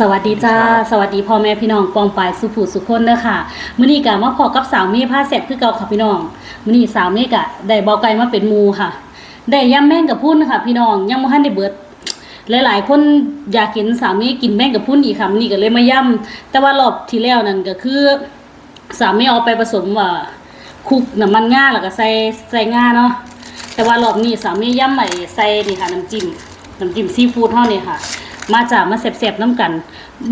สวัสดีจ้าครับสวัสดีพ่อแม่พี่น้องปองปายสุผู้สุคนเด้อค่ะมื้อนี้ก็มาพอกับสาวเมย์ผ้าแซ่บคือเก่าค่ะพี่น้องมื้อนี้สาวเมย์ก็ได้เบาไก่มาเป็นหมูค่ะ ได้ยำแม่งกับพุ่นค่ะ พี่น้องยังบ่ทันได้เบิดหลายๆ คนอยากกินสาวเมย์กินแม่งกับพุ่นอีกค่ะมื้อนี้ก็เลยมาย่ำแต่ว่ารอบที่แล้วนั่นก็คือ สาวเมย์เอาไปผสมว่าคลุกน้ำมันง่าแล้วก็ใส่ใส่ง่าเนาะแต่ว่ารอบนี้สาวเมย์ย่ำใหม่ใส่นี่ค่ะน้ำจิ้มน้ำจิ้มซีฟู้ดเท่านี้ค่ะ มาจากมาแซ่บๆน้ำกัน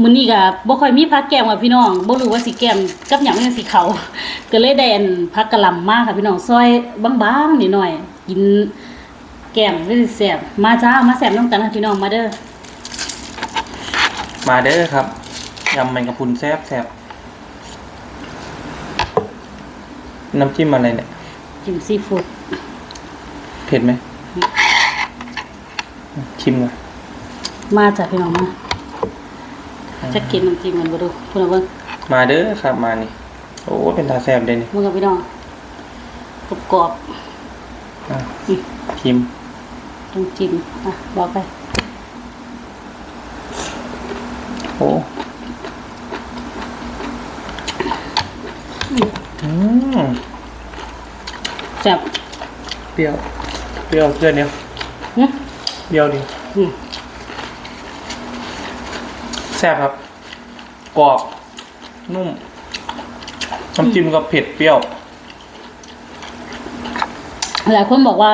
มื้อนี้ก็บ่ค่อยมีผักแกงว่าพี่น้องบ่รู้ว่าสิแกมกับหยังจังสิเขาก็เลยได้อันผักกะหล่ำมาค่ะพี่น้องซอยบางๆนิดหน่อย กินแกงได้แซ่บมาจ้ามาแซ่บน้ำกันค่ะพี่น้องมาเด้อมาเด้อครับยำแมงกะพรุนแซ่บแซ่บน้ำจิ้มอะไรเนี่ยจิ้มซีฟู้ดเผ็ดไหมชิมก่อน มาจ้ะพี่น้องมาจะกินน้ำจิ้มมันบ่ดูพุ่นเอาเบิ่งมาเด้อครับมานี่ โอ้เป็นตาแซ่บเลยนี่เบิ่งกับพี่น้องกรอบอะๆอืมชิมต้องจิ้มอะบอกไป โอ้อืมแซ่บเปรี้ยว เปรี้ยวเพื่อนเดียวหึเปรี้ยวดีอืม แซ่บครับ กรอบ นุ่มน้ำจิ้มก็เผ็ดเปรี้ยว หลายคนบอกว่า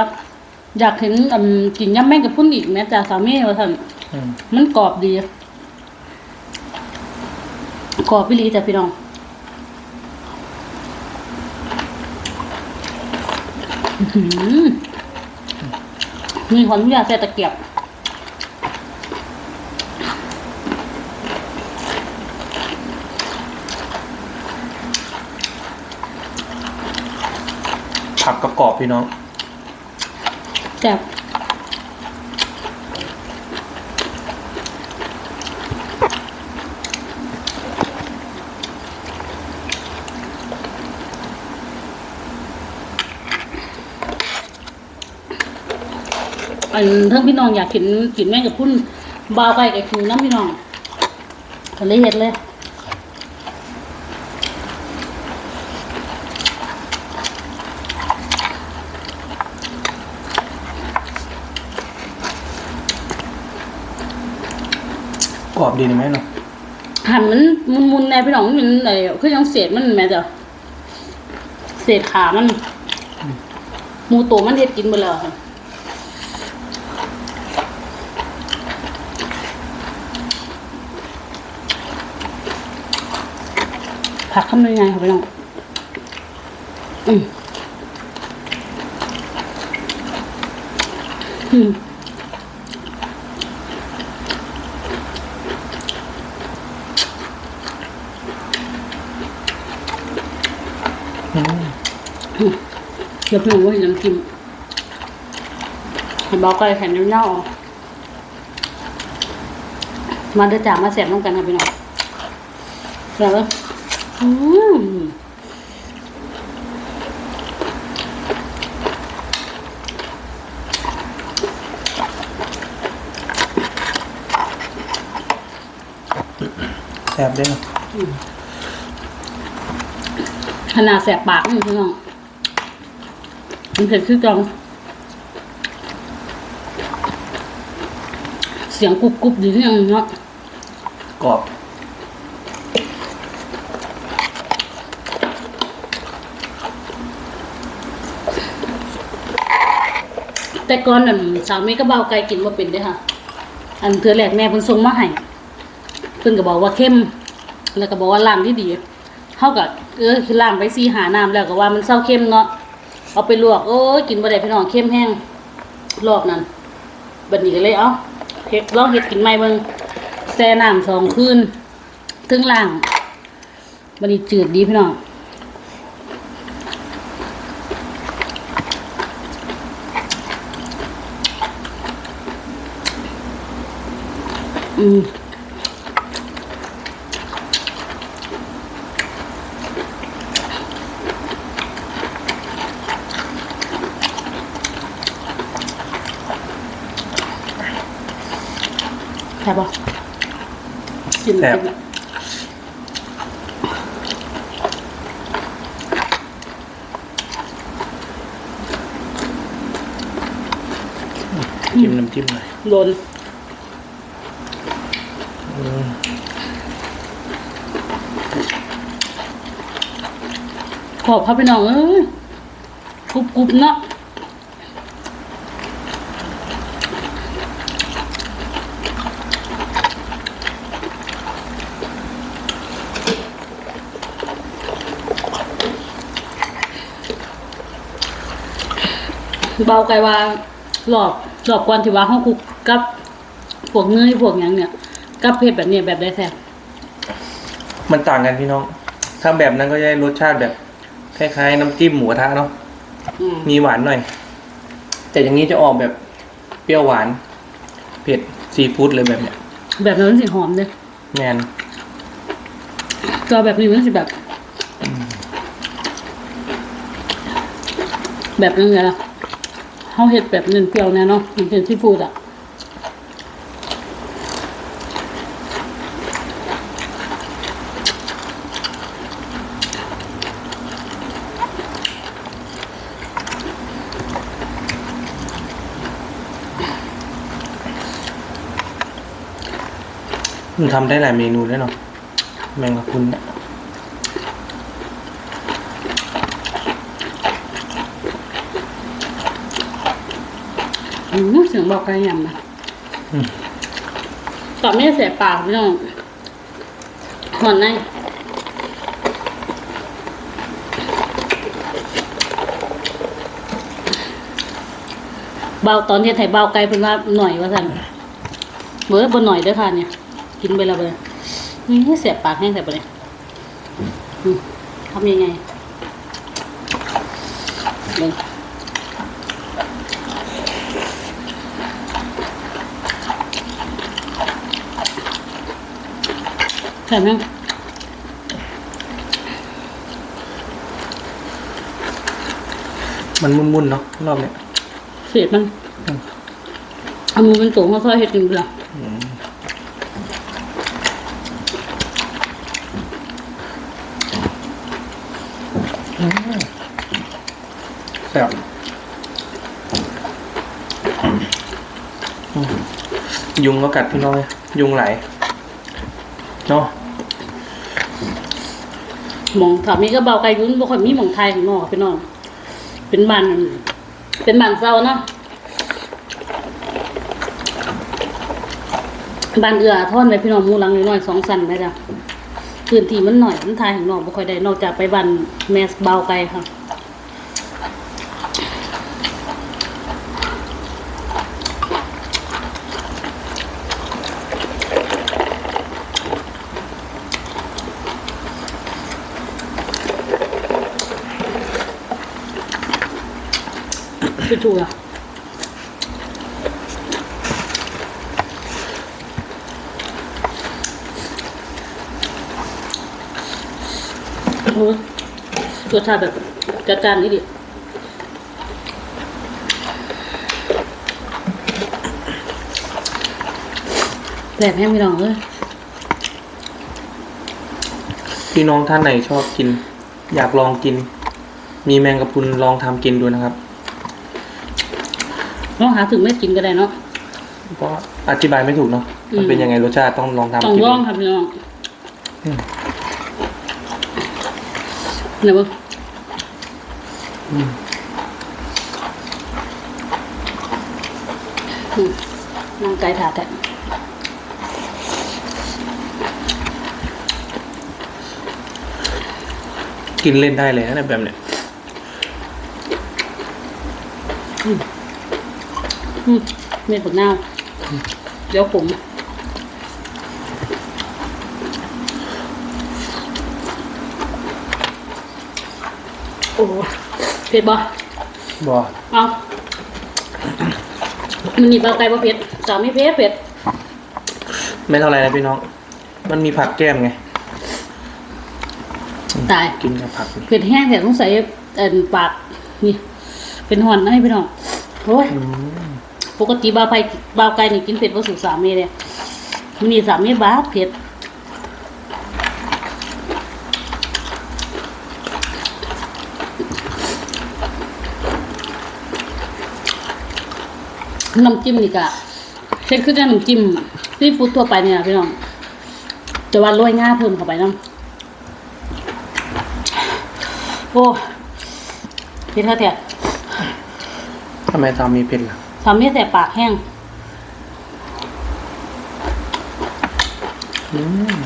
อยากเห็นอืมกินยำแม่งกับพุ่นอีกแม้จ้ะสามีว่าซั่นอืมมันกรอบดี กรอบพี่ลีจ้ะพี่น้อง อื้อหือมีความอยากใส่ตะเกียบ ผักกระกรอบพี่น้องแซ่บอันเทั้งพี่น้องอยากกินกินแม่งกับพุ่นบาวไปกับคิวน้ำพี่น้องก็เลยเฮ็ดเลย อบดีนะแม่เนาะหั่นมันมุนๆในพี่น้องมันไอ้คือยังเศษมันแม่จ้ะเศษขามันหมูตัวมันเฮ็ดกินไปแล้วค่ะผักคำยังไงค่ะพี่น้องอืมอืม เดี๋ยวพี่น้องว่าเห็นน้ำจิ้มให้เบาไก่แผ่นเน่าๆมาเดือจ่ามาแสบน้องกันค่ะพี่น้องแล้วอืมแซ่บด้วยเนาะ ขนาดแสบปากนี่พี่น้องมันเผ็ดคือจังเสียงกรุบกรุบดีที่ยังเนาะกรอบแต่ก่อนนั่นสาวเมย์ก็เบาไก่กินมาเป็นเด้อค่ะ อันเธอแหลกแม่เพิ่นส่งมาให้เพิ่นก็บอกว่าเข้ม แล้วก็บอกว่าล้างที่ดี เท่ากับเออล้างไปซีหาน้ำแล้วก็ว่ามันเศร้าเข้มเนาะเอาไปลวกโอ้ยกินบ่ได้พี่น้องเข้มแห้งรอบนั้นบัดนี้ก็เลยเอาเฮ็ดลองเฮ็ดกินใหม่เบิ่งแช่น้ำสองคืนถึงล้างบัดนี้จืดดีพี่น้องอืม ใช่ปะกินแซ่บ กินจิ้มน้ำจิ้มหน่อยโดนอืมขอบพระพี่น้องเอ้ยกรุบกรุบเนาะ เบาไกลว่าหลอบหลอบก่อนที่ว่าห้องคุกกับพวกเนยพวกหยังเนี่ย กับเผ็ดแบบเนี้ยแบบได้แซ่บมันต่างกันพี่น้อง ถ้าแบบนั้นก็จะได้รสชาติแบบคล้ายๆ น้ำจิ้มหมูกระทะเนาะ อืมมีหวานหน่อย แต่อย่างนี้จะออกแบบเปรี้ยวหวาน เผ็ดซีฟู้ดเลยแบบเนี้ยแบบนั้นมันสิหอมเลยแมนก็แบบนี้มันสิแบบ แบบนั้นไงล่ะ เขาเห็ดแบบเน้นเปรี้ยวแน่เนาะมันเป็นซีฟู้ดอะมันทำได้หลายเมนูด้วยเนาะแมงกะพรุนเนี่ย อืมเสียงบอกไก่ยำนะตอนนี้เสียปากพี่น้องหอนในเบาตอนที่ไทยเบาไกลเป็นว่าหน่อยว่าสั่นเบอร์บนหน่อยเด้อค่ะเนี่ย กินไปและเบอร์นี่เสียปากแห้งแต่ไปเลยอืมทำยังไงเบิ่ง ใช่ไหมมันมุ่นๆเนาะรอบเนี้ยเสียดมันเอามือเป็นสูงเขาซอยเห็ดจริงเปล่าแซ่บอืมยุงก็กัดพี่น้อย ยุงไหล เนาะหมองถามนี้ก็เบาไกลยุ่นบ่ค่อยมีหมองไทยของนอกพี่น้องเป็นบ้านเป็นบ้านเศร้าเนาะบ้านเอือท่อนไว้พี่น้องมูหลังน้อยสองสันไปจ้ะพื้นที่มันหน่อยมันไทยของนอกบ่ค่อยได้นอกจากไปบ้านแมสเบาไกลค่ะ คือถูกอะโอ้รสชาติแบบจัดจ้านนี่ดิแสบแห้งพี่น้องเอยพี่น้องท่านไหนชอบกิน อยากลองกิน มีแมงกะพรุนลองทำกินดูนะครับ ลองหาถึงไม่กินก็ได้เนาะเพราะอธิบายไม่ถูกเนาะอืมมันเป็นยังไงรสชาติต้องลองทำต้องกินลองเองครับพี่น้องอืมไหนบ้างอืมนั่งไก่ถาแทะกินเล่นได้เลยนะแบบเนี้ย อืม เม็ดผักนาเดี๋ยวผมโอ้เผ็ดบ่บอเอามันนี่เบาไก่บ่เผ็ดสาวไม่เผ็ดเผ็ดไม่เท่าไรนะพี่น้อง มันมีผักแก้มไง ตาย กินกับผักเผ็ดแห้งแต่ต้องใส่เอ็นปากนี่ เป็นหอนให้พี่น้องโอ้ย ปกติบาไผ่บาไก่นี่กินเผ็ดว่าสุกสามีเนี่ยมันนี่สามีบาเผ็ดน้ำจิ้มนี่กะเช่นคือน้ำจิ้มซีฟู้ดทั่วไปเนี่ยพี่น้องจะว่าโรยง่าเพิ่มเข้าไปน้ำโอ้พี่เท่าเหร่ทำไมตามีเผ็นล่ะ ทำให้แต่ปากแห้งอืม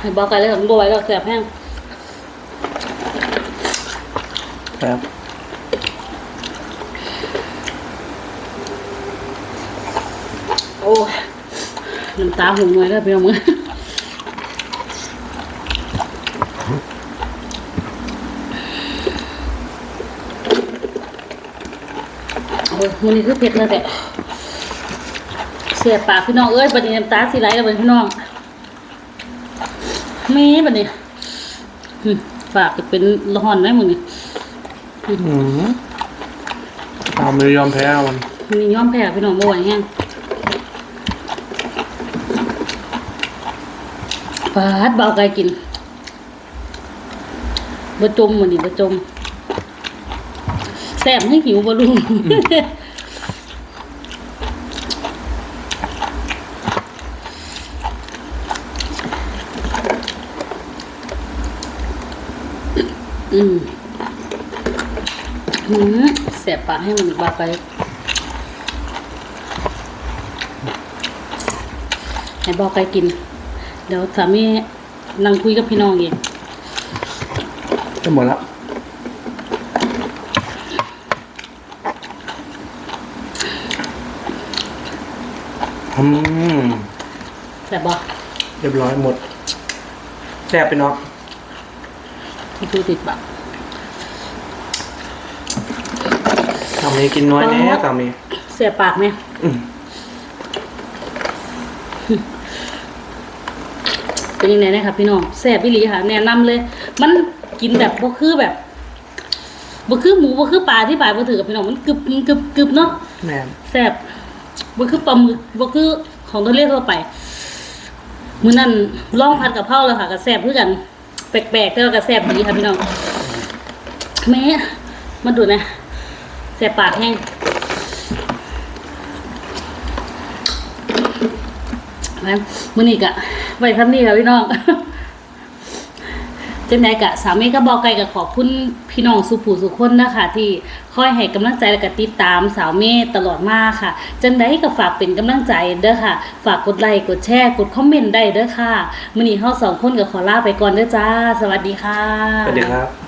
ให้บอกกันเลยผมบอกไว้แล้วแสบแห้งครับโอ้ยน้ำตาหูงวยแล้วพี่น้องมึงโอ้ย มันนี่คือเผ็ดเลยแต่เสียบปากพี่น้องเอ้ยบัดนี้น้ำตาสีไหลแล้วบัดนี้พี่น้องมีบัดนี้อืมปากจะเป็นละหอนได้มึงนี่อืมตามเลยยอมแพ้มันมันนี่ย้อมแพ้พี่น้องบ่ไหวแห้งฟาดเบาไกลกินบ่จมมันนี่บ่จมแซ่บให้หิวบ่ลุง อืมหืมแสบปากให้มันบาไปให้บอกไปกิน เดี๋ยวสามีนั่งคุยกับพี่น้องเองจะหมดแล้วอืมแสบบอกเรียบร้อยหมดแซ่บไปเนาะที่ดูติดปากามีกินน้อยแน่สามีเสียปากไหมอืมเป็นยังไงนะครับพี่น้องแสบพี่หลีค่ะแนะนำเลย มันกินแบบบ่คือแบบบ่คือหมูบ่คือปลาที่ปลายบ่ถือกับพี่น้องมันกึบกึบกึบเนาะแม่นแซ่บบ่คือปลาหมึกบ่คือของทะเลทั่วไปมื้อนั้นลองผัดกะเพราแล้วค่ะก็แซ่บคือกันแปลกๆแต่ว่าก็แซ่บดีค่ะพี่น้องแม่มาดูนะ แซ่ปากแห้งแล้วมื้อนี้ก็ไว้ทำนี้ค่ะพี่น้องจังไดกะสามีก็บอกไกลกับขอบคุณพี่น้องสุผู้สุคนนะคะที่คอยให้กำลังใจและก็ติดตามสาวเมย์ตลอดมาค่ะจังไดก็ฝากเป็นกำลังใจเด้อค่ะ ฝากกดไลค์กดแชร์กดคอมเมนต์ได้เด้อค่ะมื้อนี้เฮาสองคนก็ขอลาไปก่อนเด้อจ้า สวัสดีค่ะสวัสดีครับ